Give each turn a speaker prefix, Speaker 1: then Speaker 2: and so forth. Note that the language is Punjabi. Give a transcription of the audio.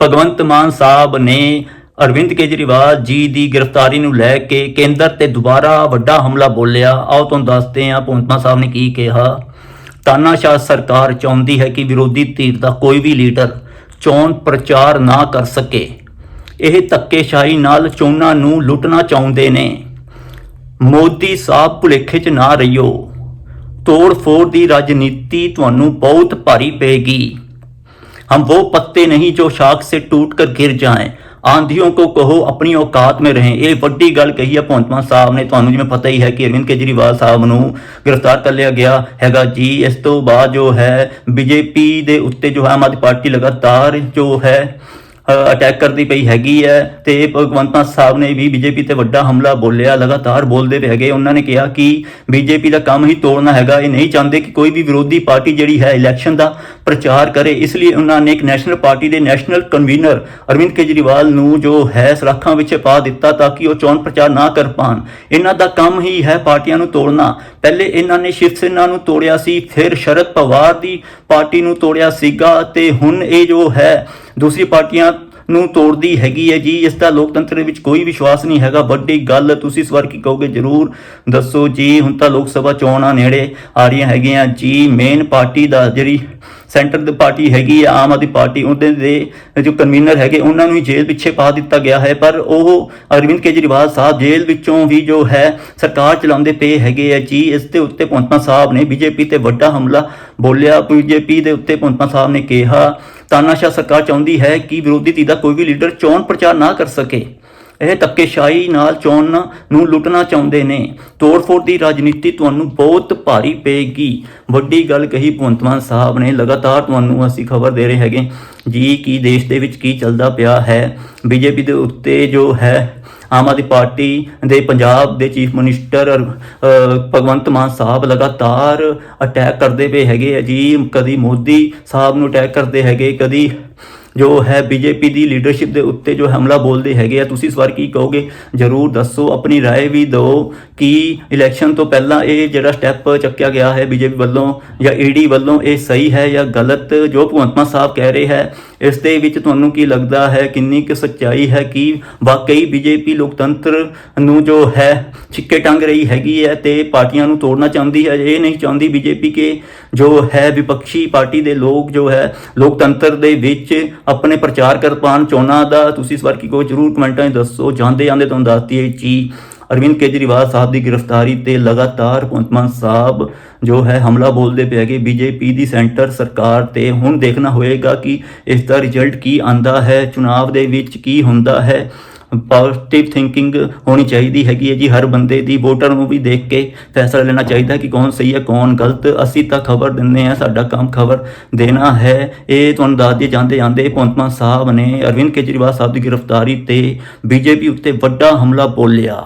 Speaker 1: ਭਗਵੰਤ ਮਾਨ ਸਾਹਿਬ ਨੇ ਅਰਵਿੰਦ ਕੇਜਰੀਵਾਲ ਜੀ ਦੀ ਗ੍ਰਿਫਤਾਰੀ ਨੂੰ ਲੈ ਕੇ ਕੇਂਦਰ ਤੇ ਦੁਬਾਰਾ ਵੱਡਾ ਹਮਲਾ ਬੋਲਿਆ। ਆਓ ਤੁਹਾਨੂੰ ਦੱਸਦੇ ਹਾਂ ਭਗਵੰਤ ਸਾਹਿਬ ਨੇ ਕੀ ਕਿਹਾ। ਤਾਨਾਸ਼ਾਹ ਸਰਕਾਰ ਚਾਹੁੰਦੀ ਹੈ ਕਿ ਵਿਰੋਧੀ ਧਿਰ ਦਾ ਕੋਈ ਵੀ ਲੀਡਰ ਚੋਣ ਪ੍ਰਚਾਰ ਨਾ ਕਰ ਸਕੇ। ਇਹ ਧੱਕੇਸ਼ਾਹੀ ਨਾਲ ਚੋਣਾਂ ਨੂੰ ਲੁੱਟਣਾ ਚਾਹੁੰਦੇ ਨੇ। ਮੋਦੀ ਸਾਹਿਬ ਭੁਲੇਖੇ 'ਚ ਨਾ ਰਹੀਓ। ਤੋੜ ਫੋੜ ਦੀ ਰਾਜਨੀਤੀ ਤੁਹਾਨੂੰ ਬਹੁਤ ਭਾਰੀ ਪਏਗੀ। हम वो पत्ते नहीं जो शाख से टूट कर गिर जाएं ਆਂਧੀਆਂ ਕੋ ਕਹੋ ਆਪਣੀ ਔਕਾਤ ਮੇ ਰਹੇ ਇਹ ਵੱਡੀ ਗੱਲ ਕਹੀ ਹੈ ਭਗਵੰਤ ਮਾਨ ਸਾਹਿਬ ਨੇ ਤੁਹਾਨੂੰ ਜਿਵੇਂ ਪਤਾ ਹੀ ਹੈ ਕਿ ਅਰਵਿੰਦ ਕੇਜਰੀਵਾਲ ਸਾਹਿਬ ਨੂੰ ਗ੍ਰਿਫਤਾਰ ਕਰ ਲਿਆ ਗਿਆ ਹੈਗਾ ਜੀ ਇਸ ਤੋਂ ਬਾਅਦ ਜੋ ਹੈ ਬੀਜੇਪੀ ਦੇ ਉੱਤੇ ਜੋ ਹੈ ਆਮ ਆਦਮੀ ਪਾਰਟੀ ਲਗਾਤਾਰ ਜੋ ਹੈ ਅਟੈਕ ਕਰਦੀ ਪਈ ਹੈਗੀ ਹੈ ਤੇ ਭਗਵੰਤ ਮਾਨ ਸਾਹਿਬ ਨੇ ਵੀ ਬੀਜੇਪੀ ਤੇ ਵੱਡਾ ਹਮਲਾ ਬੋਲਿਆ, ਲਗਾਤਾਰ ਬੋਲਦੇ ਪਏ ਹੈਗੇ। ਉਹਨਾਂ ਨੇ ਕਿਹਾ ਕਿ ਬੀਜੇਪੀ ਦਾ ਕੰਮ ਹੀ ਤੋੜਨਾ ਹੈਗਾ। ਇਹ ਨਹੀਂ ਚਾਹੁੰਦੇ ਕਿ ਕੋਈ ਵੀ ਵਿਰੋਧੀ ਪਾਰਟੀ ਜਿਹੜੀ ਹੈ ਇਲੈਕਸ਼ਨ ਦਾ ਪ੍ਰਚਾਰ ਕਰੇ। ਇਸ ਲਈ ਉਹਨਾਂ ਨੇ ਇੱਕ ਨੈਸ਼ਨਲ ਪਾਰਟੀ ਦੇ ਨੈਸ਼ਨਲ ਕਨਵੀਨਰ ਅਰਵਿੰਦ ਕੇਜਰੀਵਾਲ ਨੂੰ ਜੋ ਹੈ ਸਲਾਖਾਂ ਵਿੱਚ ਪਾ ਦਿੱਤਾ ਤਾਂ ਕਿ ਉਹ ਚੋਣ ਪ੍ਰਚਾਰ ਨਾ ਕਰ ਪਾਣ। ਇਹਨਾਂ ਦਾ ਕੰਮ ਹੀ ਹੈ ਪਾਰਟੀਆਂ ਨੂੰ ਤੋੜਨਾ। ਪਹਿਲੇ ਇਹਨਾਂ ਨੇ ਸ਼ਿਵ ਸੈਨਾ ਨੂੰ ਤੋੜਿਆ ਸੀ, ਫਿਰ ਸ਼ਰਦ ਪਵਾਰ ਦੀ ਪਾਰਟੀ ਨੂੰ ਤੋੜਿਆ ਸੀਗਾ ਤੇ ਹੁਣ ਇਹ ਜੋ ਹੈ ਦੂਸਰੀ ਪਾਰਟੀਆਂ ਨੂੰ ਤੋੜਦੀ ਹੈਗੀ ਹੈ ਜੀ, ਇਸ ਦਾ ਲੋਕਤੰਤਰ ਵਿੱਚ ਕੋਈ ਵਿਸ਼ਵਾਸ ਨਹੀਂ ਹੈਗਾ। ਵੱਡੀ ਗੱਲ, ਤੁਸੀਂ ਇਸ ਵਾਰ ਕੀ ਕਹੋਗੇ? ਜਰੂਰ ਦੱਸੋ ਜੀ, ਹੁਣ ਤਾਂ ਲੋਕ ਸਭਾ ਚੋਣਾਂ ਨੇੜੇ ਆ ਰਹੀਆਂ ਹੈਗੀਆਂ ਜੀ। ਮੇਨ ਪਾਰਟੀ ਦਾ ਜਿਹੜੀ ਸੈਂਟਰ ਦੀ ਪਾਰਟੀ ਹੈਗੀ ਆ ਆਮ ਆਦਮੀ ਪਾਰਟੀ, ਉਹਦੇ ਦੇ ਜੋ ਕਨਵੀਨਰ ਹੈਗੇ, ਉਹਨਾਂ ਨੂੰ ਹੀ ਜੇਲ੍ਹ ਪਿੱਛੇ ਪਾ ਦਿੱਤਾ ਗਿਆ ਹੈ। ਪਰ ਉਹ ਅਰਵਿੰਦ ਕੇਜਰੀਵਾਲ ਸਾਹਿਬ ਜੇਲ੍ਹ ਵਿੱਚੋਂ ਵੀ ਜੋ ਹੈ, ਸਰਕਾਰ ਚਲਾਉਂਦੇ ਪਏ ਹੈਗੇ ਆ ਜੀ। ਇਸ ਦੇ ਉੱਤੇ ਪੌਂਟਾ ਸਾਹਿਬ ਨੇ ਬੀਜੇਪੀ ਤੇ ਵੱਡਾ ਹਮਲਾ ਬੋਲਿਆ। ਬੀਜੇਪੀ ਦੇ ਉੱਤੇ ਪੌਂਟਾ ਸਾਹਿਬ ਨੇ ਕਿਹਾ ਤਾਨਾਸ਼ਾਹ ਸਰਕਾਰ ਚਾਹੁੰਦੀ ਹੈ ਕਿ ਵਿਰੋਧੀ ਧਿਰ ਦਾ ਕੋਈ ਵੀ ਲੀਡਰ ਚੋਣ ਪ੍ਰਚਾਰ ਨਾ ਕਰ ਸਕੇ। ਇਹ ਧੱਕੇਸ਼ਾਹੀ ਨਾਲ ਚੋਣ ਨੂੰ ਲੁੱਟਣਾ ਚਾਹੁੰਦੇ ਨੇ। ਤੋੜਫੋੜ ਦੀ ਰਾਜਨੀਤੀ ਤੁਹਾਨੂੰ ਬਹੁਤ ਭਾਰੀ ਪਏਗੀ। ਵੱਡੀ ਗੱਲ ਕਹੀ ਭਗਵੰਤ ਮਾਨ ਸਾਹਿਬ ਨੇ, ਲਗਾਤਾਰ ਤੁਹਾਨੂੰ ਅਸੀਂ ਖਬਰ ਦੇ ਰਹੇ ਹੈਗੇ। ਜੀ, ਕਿ ਦੇਸ਼ ਦੇ ਵਿੱਚ ਕੀ ਚੱਲਦਾ ਪਿਆ ਹੈ? ਬੀਜੇਪੀ ਦੇ ਉੱਤੇ ਜੋ ਹੈ ਆਮ ਆਦਮੀ ਪਾਰਟੀ ਦੇ ਪੰਜਾਬ ਦੇ ਚੀਫ ਮਿਨਿਸਟਰ ਅਰ- ਅ, ਭਗਵੰਤ ਮਾਨ ਸਾਹਿਬ ਲਗਾਤਾਰ ਅਟੈਕ ਕਰਦੇ ਪਏ ਹੈਗੇ ਆ ਜੀ ਕਦੀ ਮੋਦੀ ਸਾਹਿਬ ਨੂੰ ਅਟੈਕ ਕਰਦੇ ਹੈਗੇ ਕਦੀ ਜੋ ਹੈ ਬੀਜੇਪੀ ਦੀ ਲੀਡਰਸ਼ਿਪ ਦੇ ਉੱਤੇ ਜੋ ਹਮਲਾ ਬੋਲਦੇ ਹੈਗੇ ਆ ਤੁਸੀਂ ਇਸ ਵਾਰ ਕੀ ਕਹੋਗੇ ਜਰੂਰ ਦੱਸੋ ਆਪਣੀ رائے ਵੀ ਦਿਓ ਕਿ ਇਲੈਕਸ਼ਨ ਤੋਂ ਪਹਿਲਾਂ ਇਹ ਜਿਹੜਾ ਸਟੈਪ ਚੱਕਿਆ ਗਿਆ ਹੈ ਬੀਜੇਪੀ ਵੱਲੋਂ ਜਾਂ ਈਡੀ ਵੱਲੋਂ ਇਹ ਸਹੀ ਹੈ ਜਾਂ ਗਲਤ ਜੋ ਭਗਵੰਤ ਮਾਨ ਸਾਹਿਬ ਕਹਿ ਰਹੇ ਹੈ ਇਸ ਦੇ ਵਿੱਚ ਤੁਹਾਨੂੰ ਕੀ ਲੱਗਦਾ ਹੈ, ਕਿੰਨੀ ਕੁ ਸੱਚਾਈ ਹੈ, ਕਿ ਵਾਕਈ ਬੀਜੇਪੀ ਲੋਕਤੰਤਰ ਨੂੰ ਜੋ ਹੈ, ਛਿੱਕੇ ਟੰਗ ਰਹੀ ਹੈਗੀ ਹੈ ਤੇ ਪਾਰਟੀਆਂ ਨੂੰ ਤੋੜਨਾ ਚਾਹੁੰਦੀ ਹੈ, ਇਹ ਨਹੀਂ ਚਾਹੁੰਦੀ ਬੀਜੇਪੀ ਕਿ ਜੋ ਹੈ ਵਿਪਕਸ਼ੀ ਪਾਰਟੀ ਦੇ ਲੋਕ, ਜੋ ਹੈ ਲੋਕਤੰਤਰ ਦੇ ਵਿੱਚ ਆਪਣੇ ਪ੍ਰਚਾਰ ਕਰ ਪਾਉਣ ਚੋਣਾਂ ਦਾ, ਤੁਸੀਂ ਇਸ ਵਾਰ ਕੀ ਕਹੋ ਜਰੂਰ ਕਮੈਂਟਾਂ 'ਚ ਦੱਸੋ ਜਾਂਦੇ ਜਾਂਦੇ ਤੁਹਾਨੂੰ ਦੱਸਦੀ ਹੈ ਜੀ। ਅਰਵਿੰਦ ਕੇਜਰੀਵਾਲ ਸਾਹਿਬ ਦੀ ਗ੍ਰਿਫਤਾਰੀ ਤੇ ਲਗਾਤਾਰ ਭਗਵੰਤ ਮਾਨ ਸਾਹਿਬ ਜੋ ਹੈ ਹਮਲਾ ਬੋਲਦੇ ਪਏ ਹੈਗੇ। ਬੀਜੇਪੀ ਦੀ ਸੈਂਟਰ ਸਰਕਾਰ ਤੇ ਹੁਣ ਦੇਖਣਾ ਹੋਏਗਾ ਕਿ ਇਸ ਦਾ ਰਿਜ਼ਲਟ ਕੀ ਆਂਦਾ ਹੈ, ਚੁਣਾਵ ਦੇ ਵਿੱਚ ਕੀ ਹੁੰਦਾ ਹੈ। ਪੋਜ਼ਿਟਿਵ ਥਿੰਕਿੰਗ ਹੋਣੀ ਚਾਹੀਦੀ ਹੈਗੀ ਹੈ ਜੀ, ਹਰ ਬੰਦੇ ਦੀ ਵੋਟਰ ਨੂੰ ਵੀ ਦੇਖ ਕੇ ਫੈਸਲਾ ਲੈਣਾ ਚਾਹੀਦਾ ਕਿ ਕੌਣ ਸਹੀ ਹੈ, ਕੌਣ ਗਲਤ। ਅਸੀਂ ਤਾਂ ਖਬਰ ਦਿੰਦੇ ਹਾਂ, ਸਾਡਾ ਕੰਮ ਖਬਰ ਦੇਣਾ ਹੈ। ਇਹ ਤੁਹਾਨੂੰ ਦੱਸ ਦਈਏ ਜਾਂਦੇ ਜਾਂਦੇ ਭਗਵੰਤ ਮਾਨ ਸਾਹਿਬ ਨੇ ਅਰਵਿੰਦ ਕੇਜਰੀਵਾਲ ਸਾਹਿਬ ਦੀ ਗ੍ਰਿਫਤਾਰੀ ਤੇ ਬੀਜੇਪੀ ਉੱਤੇ ਵੱਡਾ ਹਮਲਾ ਬੋਲਿਆ।